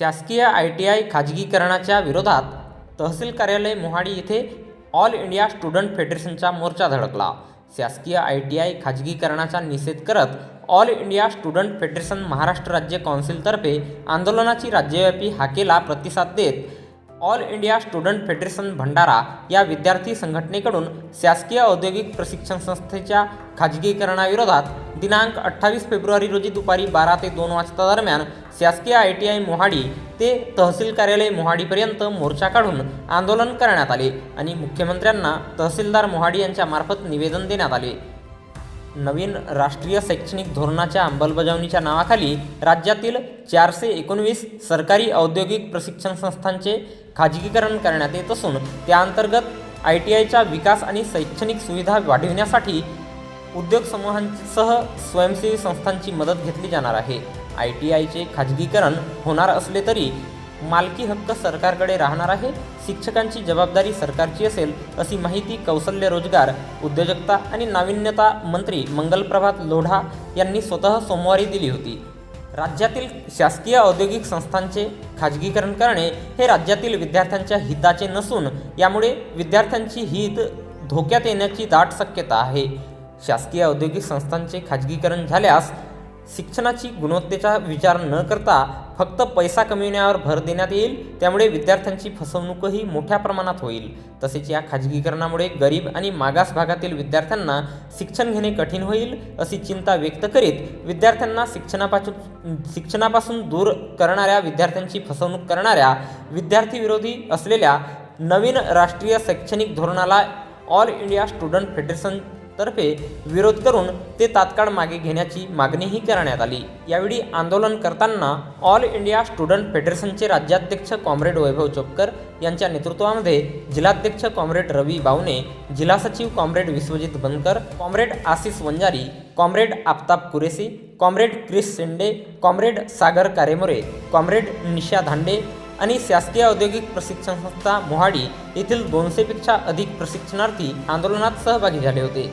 शासकीय I T I खाजगीकरणाच्या विरोधात तहसील कार्यालय मोहाडी येथे ऑल इंडिया स्टुडंट फेडरेशनचा मोर्चा धडकला. शासकीय आय टी आय खाजगीकरणाचा निषेध करत all India student federation Maharashtra राज्य कौन्सिलतर्फे आंदोलनाची राज्यव्यापी हाकेला प्रतिसाद देत all India student federation Bhandara या विद्यार्थी संघटनेकडून शासकीय औद्योगिक प्रशिक्षण संस्थेच्या खाजगीकरणाविरोधात दिनांक अठ्ठावीस फेब्रुवारी रोजी दुपारी बारा ते दोन वाजता दरम्यान शासकीय आय टी आय मोहाडी ते तहसील कार्यालय मोहाडीपर्यंत मोर्चा काढून आंदोलन करण्यात आले आणि मुख्यमंत्र्यांना तहसीलदार मोहाडी यांच्यामार्फत निवेदन देण्यात आले. नवीन राष्ट्रीय शैक्षणिक धोरणाच्या अंमलबजावणीच्या नावाखाली राज्यातील चारशे एकोणवीस सरकारी औद्योगिक प्रशिक्षण संस्थांचे खाजगीकरण करण्यात येत असून त्याअंतर्गत आय टी आयचा विकास आणि शैक्षणिक सुविधा वाढविण्यासाठी उद्योग समूहांसह स्वयंसेवी संस्थांची मदत घेतली जाणार आहे. आय टी आयचे खाजगीकरण होणार असले तरी मालकी हक्क सरकारकडे राहणार आहे शिक्षकांची जबाबदारी सरकारची असेल अशी माहिती कौशल्य रोजगार उद्योजकता आणि नाविन्यता मंत्री मंगलप्रभात लोढा यांनी स्वतः सोमवारी दिली होती. राज्यातील शासकीय औद्योगिक संस्थांचे खाजगीकरण करणे हे राज्यातील विद्यार्थ्यांच्या हिताचे नसून यामुळे विद्यार्थ्यांची हित धोक्यात येण्याची दाट शक्यता आहे. शासकीय औद्योगिक संस्थांचे खाजगीकरण झाल्यास शिक्षणाची गुणवत्तेचा विचार न करता फक्त पैसा कमविण्यावर भर देण्यात येईल त्यामुळे विद्यार्थ्यांची फसवणूकही मोठ्या प्रमाणात होईल. तसेच या खाजगीकरणामुळे गरीब आणि मागास भागातील विद्यार्थ्यांना शिक्षण घेणे कठीण होईल अशी चिंता व्यक्त करीत विद्यार्थ्यांना शिक्षणापासून शिक्षणापासून दूर करणाऱ्या विद्यार्थ्यांची फसवणूक करणाऱ्या विद्यार्थीविरोधी असलेल्या नवीन राष्ट्रीय शैक्षणिक धोरणाला ऑल इंडिया स्टुडंट फेडरेशन तर्फे विरोध करून ते तात्काळ मागे घेण्याची मागणीही करण्यात आली. यावेळी आंदोलन करताना ऑल इंडिया स्टुडंट फेडरेशनचे राज्याध्यक्ष कॉम्रेड वैभव चोपकर यांच्या नेतृत्वामध्ये जिल्हाध्यक्ष कॉम्रेड रवी बावने जिल्हा सचिव comrade Vishwajit Bankar comrade Ashish Wanjari comrade Aftab Qureshi comrade Chris Shende comrade Sagar Karemore comrade Nisha Dhande आणि शासकीय औद्योगिक प्रशिक्षण संस्था मोहाडी येथील दोनशेपेक्षा अधिक प्रशिक्षणार्थी आंदोलनात सहभागी झाले होते.